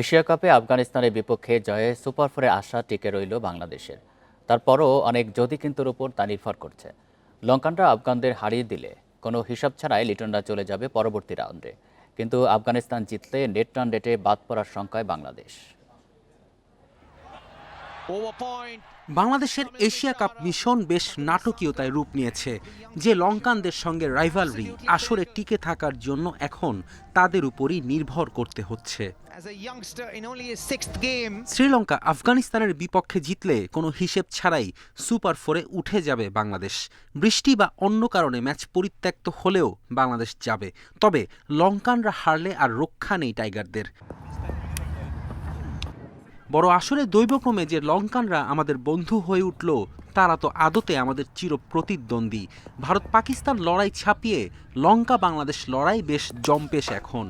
Asia কাপে আফগানিস্তানের বিপক্ষে জয়ে সুপার ফোরে আশা টিকে রইল বাংলাদেশের। তারপরও অনেক যদি কিন্তুর উপর তা নির্ভর করছে। লঙ্কানরা আফগানদের হারিয়ে দিলে কোনো হিসাব ছাড়াই লিটনরা চলে যাবে পরবর্তী রাউন্ডে। কিন্তু আফগানিস্তান জিতলে নেট রান রেটে বাদ পড়ার সংখ্যায় বাংলাদেশ। বাংলাদেশের এশিয়া কাপ মিশন বেশ নাটকীয়তায় রূপ নিয়েছে, যে লঙ্কানদের সঙ্গে রাইভালরি আসরে টিকে থাকার জন্য এখন তাদের উপরই নির্ভর করতে হচ্ছে। শ্রীলঙ্কা আফগানিস্তানের বিপক্ষে জিতলে কোনো হিসেব ছাড়াই সুপার ফোরে উঠে যাবে বাংলাদেশ। বৃষ্টি বা অন্য কারণে ম্যাচ পরিত্যক্ত হলেও বাংলাদেশ যাবে, তবে লঙ্কানরা হারলে আর রক্ষা নেই টাইগারদের। বড় আসরে দৈবক্রমে যে লঙ্কানরা আমাদের বন্ধু হয়ে উঠল, তারা তো আদতে আমাদের চির প্রতিদ্বন্দ্বী ভারত পাকিস্তান লড়াই ছাপিয়ে লঙ্কা বাংলাদেশ লড়াই বেশ জম্পেশ এখন।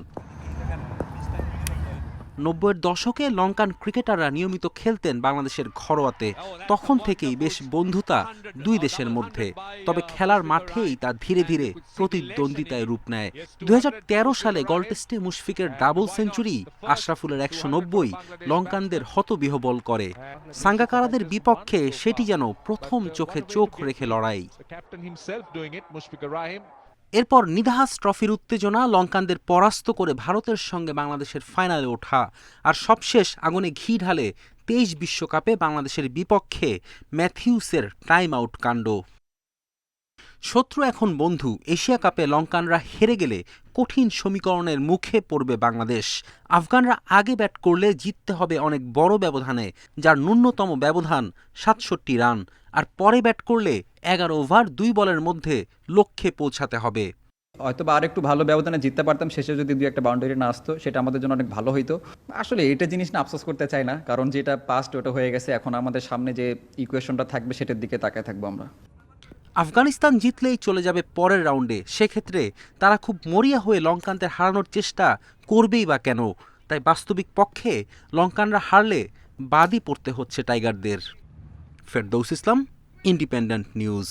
নব্বইয়ের দশকে লঙ্কান ক্রিকেটাররা নিয়মিত খেলতেন বাংলাদেশের ঘরোয়াতে। তখন থেকেই বেশ বন্ধুতা দুই দেশের মধ্যে। তবে খেলার মাঠেই তা ধীরে ধীরে প্রতিদ্বন্দ্বিতায় রূপ নেয়। দুই হাজার তেরো সালে গল টেস্টে মুশফিকের ডাবল সেঞ্চুরি আশরাফুলের একশো নব্বই লঙ্কানদের হতবিহবল করে। সাঙ্গাকারাদের বিপক্ষে সেটি যেন প্রথম চোখে চোখ রেখে লড়াই। এরপর নিধাস ট্রফির উত্তেজনা লঙ্কানদের পরাস্ত করে ভারতের সঙ্গে বাংলাদেশের ফাইনালে ওঠা। আর সবশেষ আগুনে ঘি ঢালে তেইশ বিশ্বকাপে বাংলাদেশের বিপক্ষে ম্যাথিউসের টাইম আউট কাণ্ড। শত্রু এখন বন্ধু, এশিয়া কাপে লঙ্কানরা হেরে গেলে কঠিন সমীকরণের মুখে পড়বে বাংলাদেশ। আফগানরা আগে ব্যাট করলে জিততে হবে অনেক বড় ব্যবধানে, যার ন্যূনতম ব্যবধান সাতষট্টি রান। আর পরে ব্যাট করলে এগারো ওভার, দুই বলের মধ্যে লক্ষ্যে পৌঁছাতে হবে। হয়তো বা আরেকটু ভালো ব্যবধানে জিততে পারতাম, শেষে যদি দুই একটা বাউন্ডারি না আসতো, সেটা আমাদের জন্য অনেক ভালো হইতো। আসলে এটা জিনিস না আফসোস করতে চাই না, কারণ যেটা পাস্ট ওটা হয়ে গেছে, এখন আমাদের সামনে যে ইকুয়েশনটা থাকবে, সেটার দিকে তাকায় থাকব আমরা। আফগানিস্তান জিতলেই চলে যাবে পরের রাউন্ডে। সেক্ষেত্রে তারা খুব মরিয়া হয়ে লঙ্কানদের হারানোর চেষ্টা করবেই বা কেন? তাই বাস্তবিক পক্ষে লঙ্কানরা হারলে বাদই পড়তে হচ্ছে টাইগারদের। ফেরদৌস ইসলাম ইন্ডিপেন্ডেন্ট নিউজ